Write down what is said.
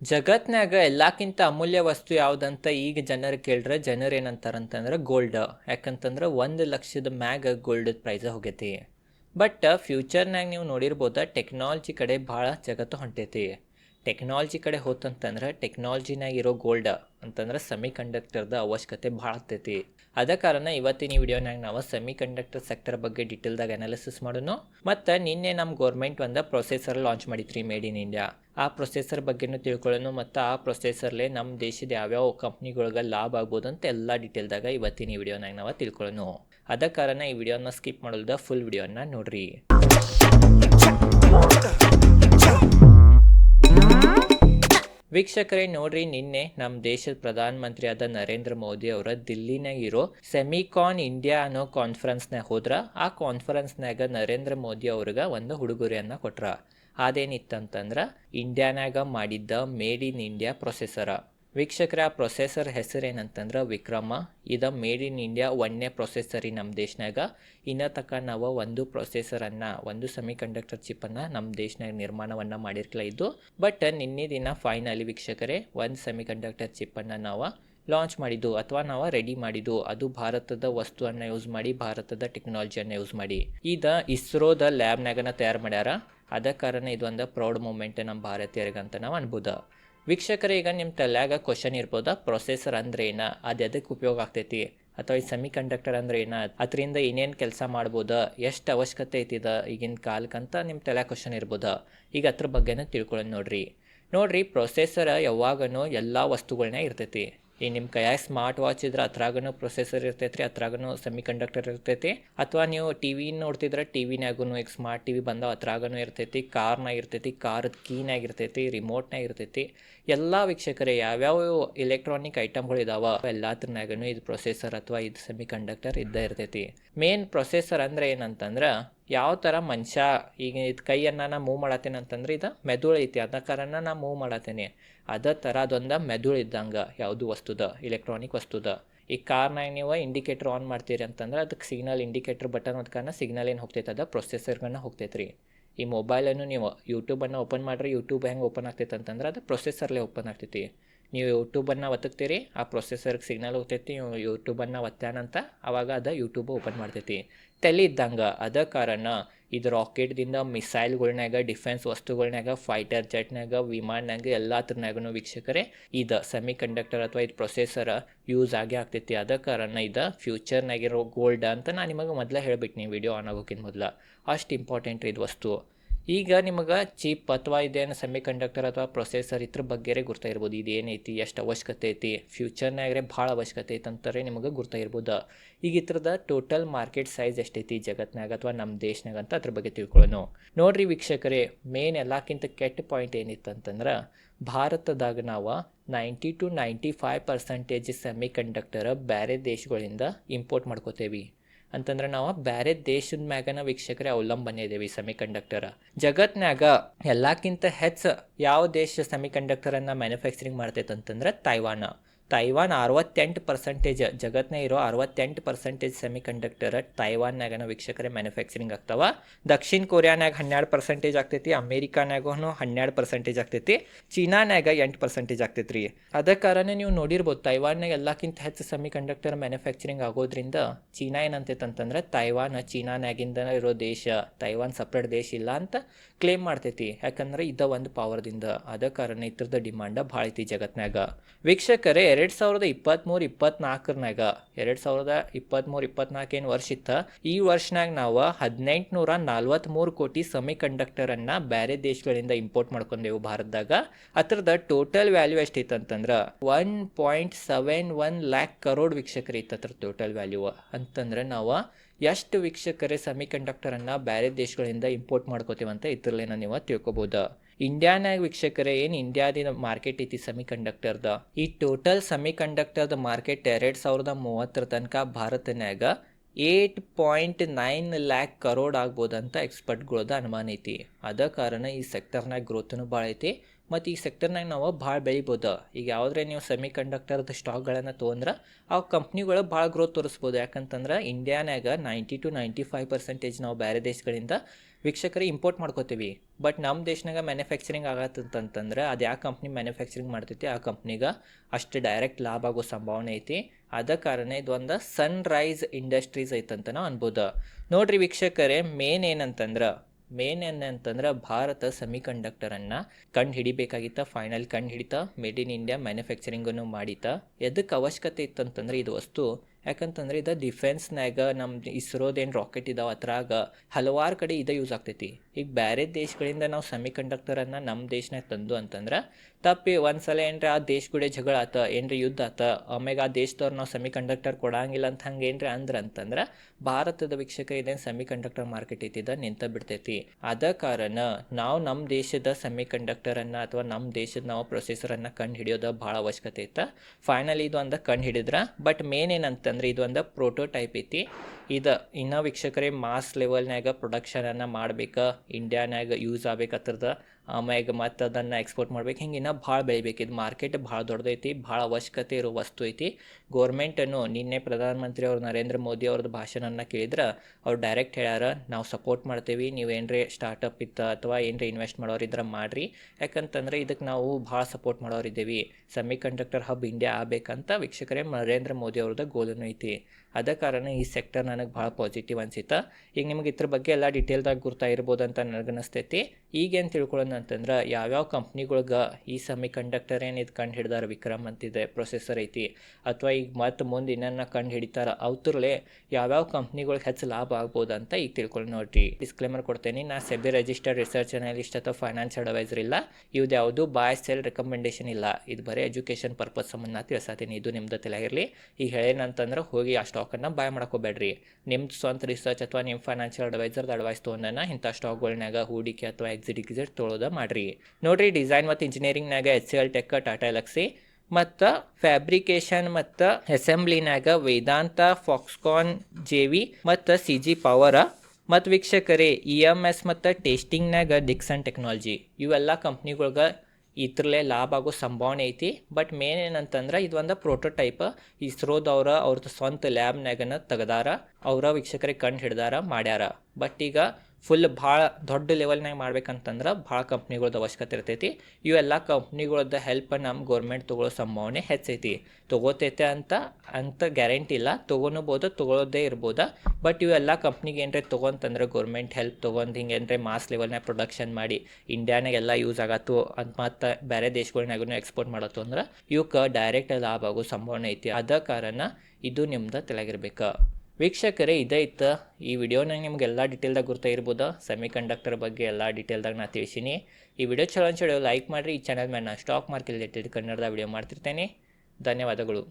ಜಗತ್ನಾಗ ಎಲ್ಲಕ್ಕಿಂತ ಅಮೂಲ್ಯ ವಸ್ತು ಯಾವುದಂತ ಈಗ ಜನರು ಕೇಳ್ರೆ ಜನರು ಏನಂತಾರಂತಂದ್ರೆ ಗೋಲ್ಡ್ ಯಾಕಂತಂದ್ರೆ ಒಂದು ಲಕ್ಷದ ಮ್ಯಾಗ ಗೋಲ್ಡ್ ಪ್ರೈಸ್ ಹೋಗೈತಿ. ಬಟ್ ಫ್ಯೂಚರ್ನಾಗ ನೀವು ನೋಡಿರ್ಬೋದು ಟೆಕ್ನಾಲಜಿ ಕಡೆ ಭಾಳ ಜಗತ್ತು ಹೊಂಟೈತಿ. ಟೆಕ್ನಾಲಜಿ ಕಡೆ ಹೋತಂತಂದ್ರೆ ಟೆಕ್ನಾಲಜಿನಾಗ ಇರೋ ಗೋಲ್ಡ್ ಅಂತಂದ್ರೆ ಸೆಮಿ ಕಂಡಕ್ಟರ್ದ ಅವಶ್ಯಕತೆ ಭಾಳ ಆಗ್ತೈತಿ. ಅದ ಕಾರಣ ಇವತ್ತಿನ ಈ ವಿಡಿಯೋನಾಗ ನಾವು ಸೆಮಿ ಕಂಡಕ್ಟರ್ ಸೆಕ್ಟರ್ ಬಗ್ಗೆ ಡೀಟೇಲ್ದಾಗ ಅನಾಲಿಸಿಸ್ ಮಾಡೋಣ ಮತ್ತು ನಿನ್ನೆ ನಮ್ಮ ಗೌರ್ಮೆಂಟ್ ಒಂದು ಪ್ರೊಸೆಸರ್ ಲಾಂಚ್ ಮಾಡಿತ್ರಿ ಮೇಡ್ ಇನ್ ಇಂಡಿಯಾ ಆ ಪ್ರೊಸೆಸರ್ ಬಗ್ಗೆನೂ ತಿಳ್ಕೊಳ್ಳೋಣ ಮತ್ತು ಆ ಪ್ರೊಸೆಸರ್ಲೆ ನಮ್ಮ ದೇಶದ ಯಾವ್ಯಾವ ಕಂಪ್ನಿಗಳಿಗೆ ಲಾಭ ಆಗ್ಬೋದು ಅಂತ ಎಲ್ಲ ಡೀಟೇಲ್ದಾಗ ಇವತ್ತಿನ ಈ ವಿಡಿಯೋನಾಗ ನಾವು ತಿಳ್ಕೊಳ್ಳೋಣ ಅದ ಕಾರಣ ಈ ವಿಡಿಯೋನ ಸ್ಕಿಪ್ ಮಾಡೋದ ಫುಲ್ ವಿಡಿಯೋನ ನೋಡ್ರಿ. ವೀಕ್ಷಕರೇ, ನೋಡ್ರಿ, ನಿನ್ನೆ ನಮ್ಮ ದೇಶದ ಪ್ರಧಾನ ಮಂತ್ರಿ ಆದ ನರೇಂದ್ರ ಮೋದಿ ಅವರ ದಿಲ್ಲಿನಾಗ ಇರೋ ಸೆಮಿಕಾನ್ ಇಂಡಿಯಾ ಅನ್ನೋ ಕಾನ್ಫರೆನ್ಸ್ನಾಗ ಹೋದ್ರ. ಆ ಕಾನ್ಫರೆನ್ಸ್ನಾಗ ನರೇಂದ್ರ ಮೋದಿ ಅವ್ರಿಗೆ ಒಂದು ಉಡುಗೊರೆಯನ್ನ ಕೊಟ್ರ. ಅದೇನಿತ್ತಂತಂದ್ರೆ ಇಂಡಿಯಾನಾಗ ಮಾಡಿದ್ದ ಮೇಡ್ ಇನ್ ಇಂಡಿಯಾ ಪ್ರೊಸೆಸರ ವೀಕ್ಷಕರ ಪ್ರೊಸೆಸರ್ ಹೆಸರು ಏನಂತಂದ್ರೆ ವಿಕ್ರಮ. ಇದು ಮೇಡ್ ಇನ್ ಇಂಡಿಯಾ ಒಂದನೇ ಪ್ರೊಸೆಸರ್ ನಮ್ಮ ದೇಶನಾಗ ಇನ್ನ ತಕ ನಾವು ಒಂದು ಪ್ರೊಸೆಸರನ್ನು, ಒಂದು ಸೆಮಿ ಕಂಡಕ್ಟರ್ ಚಿಪ್ಪನ್ನು ನಮ್ಮ ದೇಶನಾಗ ನಿರ್ಮಾಣವನ್ನು ಮಾಡಿರ್ಕಿಲ್ಲ ಇದ್ದು. ಬಟ್ ನಿನ್ನೆ ದಿನ ಫೈನಲಿ ವೀಕ್ಷಕರೇ, ಒಂದು ಸೆಮಿ ಕಂಡಕ್ಟರ್ ಚಿಪ್ಪನ್ನು ನಾವು ಲಾಂಚ್ ಮಾಡಿದ್ದು ಅಥವಾ ನಾವು ರೆಡಿ ಮಾಡಿದ್ದು. ಅದು ಭಾರತದ ವಸ್ತುವನ್ನು ಯೂಸ್ ಮಾಡಿ, ಭಾರತದ ಟೆಕ್ನಾಲಜಿಯನ್ನು ಯೂಸ್ ಮಾಡಿ. ಈಗ ಇಸ್ರೋದ ಲ್ಯಾಬ್ನಾಗನ ತಯಾರು ಮಾಡ್ಯಾರ. ಅದ ಕಾರಣ ಇದೊಂದು ಪ್ರೌಡ್ ಮೂಮೆಂಟ್ ನಮ್ಮ ಭಾರತೀಯರಿಗಂತ ನಾವು ಅನ್ಬೋದು. ವೀಕ್ಷಕರೇ, ಈಗ ನಿಮ್ಮ ತಲೆಯಾಗ ಕ್ವಶನ್ ಇರ್ಬೋದು? ಪ್ರೊಸೆಸರ್ ಅಂದ್ರೆ ಏನ? ಅದು ಎದಕ್ಕೆ ಉಪಯೋಗ ಆಗ್ತೈತಿ? ಅಥವಾ ಈ ಸೆಮಿ ಕಂಡಕ್ಟರ್ ಅಂದ್ರೆ ಏನ? ಅದರಿಂದ ಇನ್ನೇನು ಕೆಲಸ ಮಾಡ್ಬೋದು? ಎಷ್ಟು ಅವಶ್ಯಕತೆ ಐತಿದ ಈಗಿನ ಕಾಲಕ್ಕಂತ ನಿಮ್ಮ ತಲೆ ಕ್ವಶನ್ ಇರ್ಬೋದು? ಈಗ ಅದ್ರ ಬಗ್ಗೆನೂ ತಿಳ್ಕೊಳ್ಳೋಣ ನೋಡ್ರಿ. ನೋಡ್ರಿ ಪ್ರೊಸೆಸರ್ ಯಾವಾಗನೂ ಎಲ್ಲ ವಸ್ತುಗಳನ್ನ ಇರ್ತೈತಿ. ಈ ನಿಮ್ಮ ಕೈಯಾಗ ಸ್ಮಾರ್ಟ್ ವಾಚ್ ಇದ್ರೆ ಅದ್ರಾಗೂ ಪ್ರೊಸೆಸರ್ ಇರ್ತೈತಿ ಅದ್ರಾಗೂ ಸೆಮಿ ಕಂಡಕ್ಟರ್ ಇರ್ತೈತಿ. ಅಥವಾ ನೀವು ಟಿ ವಿ ನೋಡ್ತಿದ್ರೆ ಟಿ ವಿನಾಗೂ ಈಗ ಸ್ಮಾರ್ಟ್ ಟಿ ವಿ ಬಂದಾವ ಅದ್ರಾಗೂ ಇರ್ತೈತಿ ಕಾರ್ನಾಗ ಇರ್ತೈತಿ, ಕಾರ್ದ ಕೀನಾಗ ಇರ್ತೈತಿ ರಿಮೋಟ್ನಾಗ ಇರ್ತೈತಿ. ಎಲ್ಲ ವೀಕ್ಷಕರೇ ಯಾವ್ಯಾವ ಎಲೆಕ್ಟ್ರಾನಿಕ್ ಐಟಮ್ಗಳು ಇದಾವೆ ಎಲ್ಲತ್ರನಾಗನು ಇದು ಪ್ರೊಸೆಸರ್ ಅಥವಾ ಇದು ಸೆಮಿ ಕಂಡಕ್ಟರ್ ಇದ್ದೇ ಇರ್ತೈತಿ. ಮೇನ್ ಪ್ರೊಸೆಸರ್ ಅಂದ್ರೆ ಏನಂತಂದ್ರೆ ಯಾವ ಥರ ಮನುಷ್ಯ ಈಗ ಇದು ಕೈಯನ್ನು ನಾನು ಮೂವ್ ಮಾಡತ್ತೇನೆ ಅಂತಂದ್ರೆ ಇದು ಮೆದುಳು ಐತಿ. ಅದ ಕಾರಣ ನಾನು ಮೂವ್ ಮಾಡತ್ತೇನೆ. ಅದೇ ಥರ ಅದೊಂದು ಮೆದುಳು ಇದ್ದಂಗೆ ಯಾವುದು ವಸ್ತುದ ಇಲೆಕ್ಟ್ರಾನಿಕ್ ವಸ್ತುದ. ಈ ಕಾರ್ನಾಗ ನೀವು ಇಂಡಿಕೇಟರ್ ಆನ್ ಮಾಡ್ತೀರಿ ಅಂತಂದ್ರೆ ಅದಕ್ಕೆ ಸಿಗ್ನಲ್ ಇಂಡಿಕೇಟರ್ ಬಟನ್ ಅದ ಕಾರಣ ಸಿಗ್ನಲ್ ಏನು ಹೋಗ್ತೈತೆ? ಅದ ಪ್ರೊಸೆಸರ್ಗಳನ್ನ ಹೋಗ್ತೈತೆ ರೀ ಈ ಮೊಬೈಲನ್ನು ನೀವು ಯೂಟ್ಯೂಬನ್ನು ಓಪನ್ ಮಾಡಿರಿ ಯೂಟ್ಯೂಬ್ ಹೆಂಗೆ ಓಪನ್ ಆಗ್ತೈತೆ ಅಂತಂದ್ರೆ ಅದು ಪ್ರೊಸೆಸರ್ಲೇ ಓಪನ್ ಆಗ್ತೈತಿ. ನೀವು ಯೂಟ್ಯೂಬನ್ನು ಒತ್ತಕ್ತೀರಿ ಆ ಪ್ರೊಸೆಸರ್ಗೆ ಸಿಗ್ನಲ್ ಹೋಗ್ತೈತಿ. ನೀವು ಯೂಟ್ಯೂಬನ್ನು ಒತ್ತಾನಂತ ಅವಾಗ ಅದು ಯೂಟ್ಯೂಬ್ ಓಪನ್ ಮಾಡ್ತೈತಿ. ತಲೆ ಇದ್ದಂಗೆ ಅದ ಕಾರಣ ಇದು ರಾಕೆಟ್ದಿಂದ ಮಿಸೈಲ್ಗಳ್ನಾಗ ಡಿಫೆನ್ಸ್ ವಸ್ತುಗಳ್ನಾಗ ಫೈಟರ್ ಜೆಟ್ನಾಗ ವಿಮಾನ್ಯಾಗ ಎಲ್ಲತ್ರನಾಗೂ ವೀಕ್ಷಕರೇ, ಇದು ಸೆಮಿ ಕಂಡಕ್ಟರ್ ಅಥವಾ ಇದು ಪ್ರೊಸೆಸರ್ ಯೂಸ್ ಆಗೇ ಆಗ್ತೈತಿ. ಅದ ಕಾರಣ ಇದು ಫ್ಯೂಚರ್ನಾಗಿರೋ ಗೋಲ್ಡ್ ಅಂತ ನಾನು ನಿಮಗೆ ಮೊದಲೇ ನೀವು ವಿಡಿಯೋ ಆನ್ ಆಗೋಕ್ಕಿಂತ ಮೊದಲು. ಅಷ್ಟು ಇಂಪಾರ್ಟೆಂಟ್ ಇದು ವಸ್ತು. ಈಗ ನಿಮಗೆ ಚಿಪ್ ಅಥವಾ ಇದೇನು ಸೆಮಿ ಕಂಡಕ್ಟರ್ ಅಥವಾ ಪ್ರೊಸೆಸರ್ ಇದ್ರ ಬಗ್ಗೆ ಗುರ್ತಾ ಇರ್ಬೋದು ಇದು ಏನೈತಿ ಎಷ್ಟು ಅವಶ್ಯಕತೆ ಐತಿ? ಫ್ಯೂಚರ್ನಾಗ್ರೆ ಭಾಳ ಅವಶ್ಯಕತೆ ಐತೆ ಅಂತಾರೆ ನಿಮಗೆ ಗುರ್ತಾ ಇರ್ಬೋದು ಈಗ ಇದ್ರದ ಟೋಟಲ್ ಮಾರ್ಕೆಟ್ ಸೈಜ್ ಎಷ್ಟೈತಿ ಜಗತ್ನಾಗ ಅಥವಾ ನಮ್ಮ ದೇಶನಾಗ ಅಂತ ಅದ್ರ ಬಗ್ಗೆ ತಿಳ್ಕೊಳ್ಳೋಣ ನೋಡ್ರಿ ವೀಕ್ಷಕರೇ ಮೇನ್ ಎಲ್ಲಕ್ಕಿಂತ ಕೆಟ್ಟ ಪಾಯಿಂಟ್ ಏನಿತ್ತಂತಂದ್ರೆ ಭಾರತದಾಗ ನಾವು ninety two ninety five percentage semiconductor ಬೇರೆ ದೇಶಗಳಿಂದ ಇಂಪೋರ್ಟ್ ಮಾಡ್ಕೋತೇವಿ. ಅಂತಂದ್ರೆ ನಾವು ಬೇರೆ ದೇಶದ ಮ್ಯಾಗನ ವೀಕ್ಷಕರೇ ಅವಲಂಬನೆ ಇದೇವಿ ಸೆಮಿ ಕಂಡಕ್ಟರ್ ಜಗತ್ನಾಗ ಎಲ್ಲಕ್ಕಿಂತ ಹೆಚ್ಚು ಯಾವ ದೇಶ ಸೆಮಿ ಕಂಡಕ್ಟರನ್ನು ಮ್ಯಾನುಫ್ಯಾಕ್ಚರಿಂಗ್ ಮಾಡ್ತೈತೆ ಅಂತಂದ್ರೆ ತೈವಾನ. ತೈವಾನ್ ಅರವತ್ತೆಂಟು ಪರ್ಸೆಂಟೇಜ್ ಜಗತ್ತಿನ ಇರೋ ಅರವತ್ತೆಂಟು ಪರ್ಸೆಂಟೇಜ್ ಸೆಮಿ ಕಂಡಕ್ಟರ್ ತೈವಾನ್ನಾಗನ ವೀಕ್ಷಕರೇ ಮ್ಯಾನುಫ್ಯಾಕ್ಚರಿಂಗ್ ಆಗ್ತಾವ. ದಕ್ಷಿಣ ಕೊರಿಯಾನಾಗ ಹನ್ನೆರಡು ಪರ್ಸೆಂಟೇಜ್ ಆಗ್ತೈತಿ ಅಮೇರಿಕಾನಾಗೂ ಹನ್ನೆರಡು ಪರ್ಸೆಂಟೇಜ್ ಆಗ್ತೈತಿ ಚೀನಾನಾಗ ಎಂಟು ಪರ್ಸೆಂಟೇಜ್ ಆಗ್ತೈತಿ ರೀ ಅದ ಕಾರಣ ನೀವು ನೋಡಿರ್ಬೋದು ತೈವಾನ್ನಾಗ ಎಲ್ಲಕ್ಕಿಂತ ಹೆಚ್ಚು ಸೆಮಿ ಕಂಡಕ್ಟರ್ ಮ್ಯಾನುಫ್ಯಾಕ್ಚರಿಂಗ್ ಆಗೋದ್ರಿಂದ ಚೀನಾ ಏನಂತೈತಂತಂದ್ರೆ, ತೈವಾನ್ ಚೀನಾನಾಗಿಂದ ಇರೋ ದೇಶ, ತೈವಾನ್ ಸಪ್ರೇಟ್ ದೇಶ ಇಲ್ಲ ಅಂತ ಕ್ಲೇಮ್ ಮಾಡ್ತೈತಿ. ಯಾಕಂದ್ರೆ ಇದ ಒಂದು ಪವರ್ದಿಂದ ಅದ ಕಾರಣ ಇತರದ ಡಿಮಾಂಡ ಭಾಳ ಐತಿ ಜಗತ್ನಾಗ ವೀಕ್ಷಕರೇ, ಎರಡು ಸಾವಿರದ ಇಪ್ಪತ್ತ್ಮೂರು ಇಪ್ಪತ್ನಾಲ್ಕರನಾಗ ಎರಡು ಸಾವಿರದ ಇಪ್ಪತ್ತ್ಮೂರು ಇಪ್ಪತ್ನಾಲ್ಕು ಏನು ವರ್ಷ ಇತ್ತ? ಈ ವರ್ಷನಾಗ ನಾವು ಹದಿನೆಂಟುನೂರ ನಲ್ವತ್ತ್ಮೂರು ಕೋಟಿ ಸೆಮಿ ಕಂಡಕ್ಟರನ್ನು ಬೇರೆ ದೇಶಗಳಿಂದ ಇಂಪೋರ್ಟ್ ಮಾಡ್ಕೊಂಡೆವು ಭಾರತದಾಗ. ಅದ್ರದ ಟೋಟಲ್ ವ್ಯಾಲ್ಯೂ ಎಷ್ಟು ಅಂತಂದ್ರೆ one point seven one lakh crore ವೀಕ್ಷಕರು ಇತ್ತು ಅದ್ರ ಟೋಟಲ್ ವ್ಯಾಲ್ಯೂ ಅಂತಂದ್ರೆ ನಾವು ಎಷ್ಟು ವೀಕ್ಷಕರೇ ಸೆಮಿ ಕಂಡಕ್ಟರನ್ನು ಬೇರೆ ದೇಶಗಳಿಂದ ಇಂಪೋರ್ಟ್ ಮಾಡ್ಕೋತೀವಂತ ಇದ್ರಲ್ಲೇನ ನೀವು ತಿಳ್ಕೊಬೋದು? ಇಂಡಿಯಾನಾಗ ವೀಕ್ಷಕರೇ, ಏನು ಇಂಡಿಯಾದಿನ ಮಾರ್ಕೆಟ್ ಐತಿ ಸೆಮಿ ಕಂಡಕ್ಟರ್ದ ಈ ಟೋಟಲ್ ಸೆಮಿ ಕಂಡಕ್ಟರ್ದ ಮಾರ್ಕೆಟ್ ಎರಡು ಸಾವಿರದ ಮೂವತ್ತರ ತನಕ ಭಾರತನಾಗ eight point nine lakh crore ಆಗ್ಬೋದಂತ ಎಕ್ಸ್ಪರ್ಟ್ಗಳದ ಅನುಮಾನ ಐತಿ. ಅದ ಕಾರಣ ಈ ಸೆಕ್ಟರ್ನಾಗ ಗ್ರೋತ್ನು ಭಾಳ ಐತಿ. ಮತ್ತು ಈ ಸೆಕ್ಟರ್ನಾಗ ನಾವು ಭಾಳ ಬೆಳಿಬೋದು. ಈಗ ಯಾವುದ್ರೆ ನೀವು ಸೆಮಿ ಕಂಡಕ್ಟರ್ದ ಸ್ಟಾಕ್ಗಳನ್ನು ತೊಗೊಂಡ್ರೆ, ಆ ಕಂಪ್ನಿಗಳು ಭಾಳ ಗ್ರೋತ್ ತೋರಿಸ್ಬೋದು. ಯಾಕಂತಂದ್ರೆ ಇಂಡಿಯಾನಾಗ ninety two ninety five percentage ನಾವು ಬೇರೆ ದೇಶಗಳಿಂದ ವೀಕ್ಷಕರೇ ಇಂಪೋರ್ಟ್ ಮಾಡ್ಕೋತೀವಿ. ಬಟ್ ನಮ್ಮ ದೇಶನಾಗ ಮ್ಯಾನುಫ್ಯಾಕ್ಚರಿಂಗ್ ಆಗತ್ತಂತಂದ್ರೆ ಅದು ಯಾವ ಕಂಪ್ನಿ ಮ್ಯಾನುಫ್ಯಾಕ್ಚರಿಂಗ್ ಮಾಡ್ತೈತಿ, ಆ ಕಂಪ್ನಿಗೆ ಅಷ್ಟು ಡೈರೆಕ್ಟ್ ಲಾಭ ಆಗೋ ಸಂಭಾವನೆ ಐತಿ. ಅದ ಕಾರಣ ಇದೊಂದು ಸನ್ ರೈಸ್ ಇಂಡಸ್ಟ್ರೀಸ್ ಐತಂತ ನಾವು ಅನ್ಬೋದು. ನೋಡ್ರಿ ವೀಕ್ಷಕರೇ ಮೇನ್ ಏನಂತಂದ್ರೆ ಮೇನ್ ಏನಂತಂದ್ರೆ ಭಾರತ ಸೆಮಿ ಕಂಡಕ್ಟರನ್ನು ಕಂಡು ಹಿಡಿಬೇಕಾಗಿತ್ತ ಫೈನಲ್ ಕಂಡು ಹಿಡಿತ ಮೇಡ್ ಇನ್ ಇಂಡಿಯಾ ಮ್ಯಾನುಫ್ಯಾಕ್ಚರಿಂಗನ್ನು ಮಾಡಿತ ಎದಕ್ಕೆ ಅವಶ್ಯಕತೆ ಇತ್ತಂತಂದ್ರೆ ಇದು ವಸ್ತು ಯಾಕಂತಂದ್ರೆ ಇದು ಡಿಫೆನ್ಸ್ನಾಗ ನಮ್ಮ ಇಸ್ರೋದೇನು ರಾಕೆಟ್ ಇದಾವೆ ಅದ್ರಾಗ ಹಲವಾರು ಕಡೆ ಇದು ಯೂಸ್ ಆಗ್ತೈತಿ. ಈಗ ಬೇರೆ ದೇಶಗಳಿಂದ ನಾವು ಸೆಮಿ ಕಂಡಕ್ಟರನ್ನು ನಮ್ಮ ದೇಶನಾಗ ತಂದು ಅಂತಂದ್ರೆ ತಪ್ಪಿ ಒಂದ್ಸಲ ಏನ್ರಿ ಆ ದೇಶಗಳೇ ಜಗಳ ಆತ, ಏನ್ರಿ ಯುದ್ಧ ಆತ, ಆಮ್ಯಾಗ ಆ ದೇಶದವ್ರು ನಾವು ಸೆಮಿ ಕಂಡಕ್ಟರ್ ಕೊಡಂಗಿಲ್ಲ ಅಂತ ಹಂಗೆ ಏನ್ರಿ ಅಂದ್ರೆ ಅಂತಂದ್ರೆ ಭಾರತದ ವೀಕ್ಷಕ ಇದೇನು ಸೆಮಿ ಕಂಡಕ್ಟರ್ ಮಾರ್ಕೆಟ್ ಇದ ನಿಂತ ಬಿಡ್ತೈತಿ. ಅದ ಕಾರಣ ನಾವು ನಮ್ಮ ದೇಶದ ಸೆಮಿ ಕಂಡಕ್ಟರನ್ನು ಅಥವಾ ನಮ್ಮ ದೇಶದ ನಾವು ಪ್ರೊಸೆಸರನ್ನು ಕಂಡು ಹಿಡಿಯೋದು ಭಾಳ ಅವಶ್ಯಕತೆ ಐತ ಫೈನಲಿ ಇದು ಅಂದ ಕಂಡು ಹಿಡಿದ್ರ ಬಟ್ ಮೇನ್ ಏನಂತಂದ್ರೆ ಇದು ಒಂದು ಪ್ರೋಟೋಟೈಪ್ ಐತಿ. ಇದ ಇನ್ನೂ ವೀಕ್ಷಕರೇ ಮಾಸ್ ಲೆವೆಲ್ನಾಗ ಅನ್ನ ಮಾಡ್ಬೇಕು ಇಂಡಿಯಾನಾಗ ಯೂಸ್ ಆಗ್ಬೇಕತ್ತದ ಆಮ್ಯಾಗ ಮತ್ತು ಅದನ್ನು ಎಕ್ಸ್ಪೋರ್ಟ್ ಮಾಡ್ಬೇಕು. ಹಿಂಗೆ ಇನ್ನೂ ಭಾಳ ಬೆಳಿಬೇಕು. ಇದು ಮಾರ್ಕೆಟ್ ಭಾಳ ದೊಡ್ಡದೈತಿ, ಭಾಳ ಅವಶ್ಯಕತೆ ಇರೋ ವಸ್ತು ಐತಿ. ಗೋರ್ಮೆಂಟನ್ನು ನಿನ್ನೆ ಪ್ರಧಾನಮಂತ್ರಿ ಅವರು ನರೇಂದ್ರ ಮೋದಿ ಅವ್ರದ್ದು ಭಾಷಣನ ಕೇಳಿದ್ರೆ, ಅವ್ರು ಡೈರೆಕ್ಟ್ ಹೇಳ್ಯಾರ, ನಾವು ಸಪೋರ್ಟ್ ಮಾಡ್ತೀವಿ, ನೀವು ಏನರೇ ಸ್ಟಾರ್ಟಪ್ ಇತ್ತು ಅಥವಾ ಏನರೇ ಇನ್ವೆಸ್ಟ್ ಮಾಡೋರು ಇದ್ರೆ ಮಾಡಿರಿ. ಯಾಕಂತಂದ್ರೆ ಇದಕ್ಕೆ ನಾವು ಭಾಳ ಸಪೋರ್ಟ್ ಮಾಡೋರಿದ್ದೀವಿ ಸೆಮಿ ಕಂಡಕ್ಟರ್ ಹಬ್ ಇಂಡಿಯಾ ಆಗಬೇಕಂತ ವೀಕ್ಷಕರೇ ನರೇಂದ್ರ ಮೋದಿ ಅವ್ರದ್ದು ಗೋಲನು ಐತಿ. ಅದ ಕಾರಣ ಈ ಸೆಕ್ಟರ್ ನನಗೆ ಭಾಳ ಪಾಸಿಟಿವ್ ಅನಿಸಿತ್ತು. ಈಗ ನಿಮಗೆ ಇದ್ರ ಬಗ್ಗೆ ಎಲ್ಲ ಡೀಟೇಲ್ದಾಗ ಗುರ್ತಾ ಇರ್ಬೋದು ಅಂತ ನನಗನ್ನಿಸ್ತೈತಿ ಈಗೇನು ತಿಳ್ಕೊಳ್ಳೋಣ ಅಂತಂದ್ರೆ ಯಾವ್ಯಾವ ಕಂಪ್ನಿಗಳಿಗೆ ಈ ಸೆಮಿ ಕಂಡಕ್ಟರ್ ಏನು ಇದು ಕಂಡು ಹಿಡ್ದಾರ ವಿಕ್ರಮ್ ಅಂತಿದೆ, ಪ್ರೊಸೆಸರ್ ಐತಿ, ಅಥವಾ ಈಗ ಮತ್ತೆ ಮುಂದೆ ಇನ್ನನ್ನ ಕಂಡು ಹಿಡಿತಾರ ಅವ್ರಲ್ಲೇ ಯಾವ್ಯಾವ ಕಂಪ್ನಿಗಳಿಗೆ ಹೆಚ್ಚು ಲಾಭ ಆಗ್ಬೋದು ಅಂತ ಈಗ ತಿಳ್ಕೊಳ್ಳಿ ನೋಡ್ರಿ. ಡಿಸ್ಕ್ಲೇಮರ್ ಕೊಡ್ತೇನೆ, ನಾ ಸೆಬಿ ರಿಜಿಸ್ಟರ್ಡ್ ರಿಸರ್ಚ್ ಅನಾಲಿಸ್ಟ್ ಅಥವಾ ಫೈನಾನ್ಸ್ ಅಡ್ವೈಸರ್ ಇಲ್ಲ. ಇವ್ದು ಯಾವುದು ಬಾಯ್ ಸೆಲ್ ರೆಕಮೆಂಡೇಶನ್ ಇಲ್ಲ. ಇದು ಬರೀ ಎಜುಕೇಷನ್ ಪರ್ಪಸ್ ಸಂಬಂಧ ತಿಳಿಸಾತೀನಿ, ಇದು ನಿಮ್ದು ತಲೆಗಿರಲಿ ಈಗ ಹೇಳೇನಂತಂದ್ರೆ ಹೋಗಿ ಆ ಸ್ಟಾಕನ್ನು ಬಾಯ್ ಮಾಡ್ಕೋಬೇಡ್ರಿ ನಿಮ್ದು ಸ್ವಂತ ರಿಸರ್ಚ್ ಅಥವಾ ನಿಮ್ಮ ಫೈನಾನ್ಷಿಯಲ್ ಅಡ್ವೈಸರ್ದು ಅಡ್ವೈಸ್ ತೊಗೊಂಡನ ಇಂಥ ಸ್ಟಾಕ್ಗಳ್ನಾಗ ಹೂಡಿಕೆ ಅಥವಾ ಎಕ್ಸಿಟ್ ತೊಳೋದ ಮಾಡ್ರಿ. ನೋಡ್ರಿ ಡಿಸೈನ್ ಮತ್ತು ಇಂಜಿನಿಯರಿಂಗ್ನಾಗ H C L tech Tata Elxsi ಮತ್ತು ಫ್ಯಾಬ್ರಿಕೇಶನ್ ಮತ್ತು ಅಸೆಂಬ್ಲಿನಾಗ ವೇದಾಂತ ಫಾಕ್ಸ್ಕಾನ್ ಜೆವಿ ಮತ್ತು ಸಿ ಜಿ ಪವರ ಮತ್ತು ವೀಕ್ಷಕರೇ ಇ ಎಂ ಎಸ್ ಮತ್ತು ಟೇಸ್ಟಿಂಗ್ನಾಗ ಡಿಕ್ಸನ್ ಟೆಕ್ನಾಲಜಿ ಇವೆಲ್ಲ ಕಂಪ್ನಿಗಳ್ಗೆ ಇದ್ರಲ್ಲೇ ಲಾಭ ಆಗೋ ಸಂಭಾವನೆ ಐತಿ. ಬಟ್ ಮೇನ್ ಏನಂತಂದ್ರೆ ಇದು ಒಂದು ಪ್ರೋಟೋಟೈಪ್ ಇಸ್ರೋದವ್ರ ಅವ್ರದ್ದು ಸ್ವಂತ ಲ್ಯಾಬ್ನಾಗನ ತೆಗ್ದಾರ, ಅವರ ವೀಕ್ಷಕರಿಗೆ ಕಂಡು ಹಿಡ್ದಾರ, ಮಾಡ್ಯಾರ. ಬಟ್ ಈಗ ಫುಲ್ ಭಾಳ ದೊಡ್ಡ ಲೆವೆಲ್ನಾಗ ಮಾಡ್ಬೇಕಂತಂದ್ರೆ ಭಾಳ ಕಂಪ್ನಿಗಳ್ದು ಅವಶ್ಯಕತೆ ಇರ್ತೈತಿ. ಇವೆಲ್ಲ ಕಂಪ್ನಿಗಳದ್ದು ಹೆಲ್ಪ್ ನಮ್ಮ ಗೌರ್ಮೆಂಟ್ ತೊಗೊಳ್ಳೋ ಸಂಭಾವನೆ ಹೆಚ್ಚೈತಿ. ತೊಗೋತೈತೆ ಅಂತ ಅಂತ ಗ್ಯಾರಂಟಿ ಇಲ್ಲ. ತೊಗೊಳ್ಬೋದು ತೊಗೊಳೋದೇ ಇರ್ಬೋದು. ಬಟ್ ಇವೆಲ್ಲ ಕಂಪ್ನಿಗೆ ಏನರೇ ತೊಗೊಂತಂದ್ರೆ ಗೌರ್ಮೆಂಟ್ ಹೆಲ್ಪ್ ತೊಗೊಂಡು ಹಿಂಗೆ ಏನರೆ ಮಾಸ್ ಲೆವೆಲ್ನಾಗ ಪ್ರೊಡಕ್ಷನ್ ಮಾಡಿ ಇಂಡಿಯಾನಾಗೆಲ್ಲ ಯೂಸ್ ಆಗತ್ತು ಅಂತ ಮತ್ತು ಬೇರೆ ದೇಶಗಳ್ನಾಗೂ ಎಕ್ಸ್ಪೋರ್ಟ್ ಮಾಡತ್ತು ಅಂದ್ರೆ ಇವಕ್ಕೆ ಡೈರೆಕ್ಟ್ ಲಾಭ ಆಗೋ ಸಂಭಾವನೆ ಐತಿ. ಅದ ಕಾರಣ ಇದು ನಿಮ್ದು ತಲೆಗಿರ್ಬೇಕು ವೀಕ್ಷಕರೇ, ಇದೇ ಇತ್ತು ಈ ವಿಡಿಯೋನಾಗ ನಿಮ್ಗೆ ಎಲ್ಲ ಡೀಟೇಲ್ದಾಗ ಗುರ್ತಾ ಇರ್ಬೋದು. ಸೆಮಿ ಕಂಡಕ್ಟರ್ ಬಗ್ಗೆ ಎಲ್ಲ ಡೀಟೇಲ್ದಾಗ ನಾನು ತಿಳಿಸೀನಿ. ಈ ವಿಡಿಯೋ ಚಲೋ ಅನ್ಸೋ ಲೈಕ್ ಮಾಡಿರಿ. ಈ ಚಾನಲ್ ಮೇಲೆ ನಾನು ಸ್ಟಾಕ್ ಮಾರ್ಕೆಟ್ ರಿಲೇಟೆಡ್ ಕನ್ನಡದ ವಿಡಿಯೋ ಮಾಡ್ತಿರ್ತೇನೆ. ಧನ್ಯವಾದಗಳು.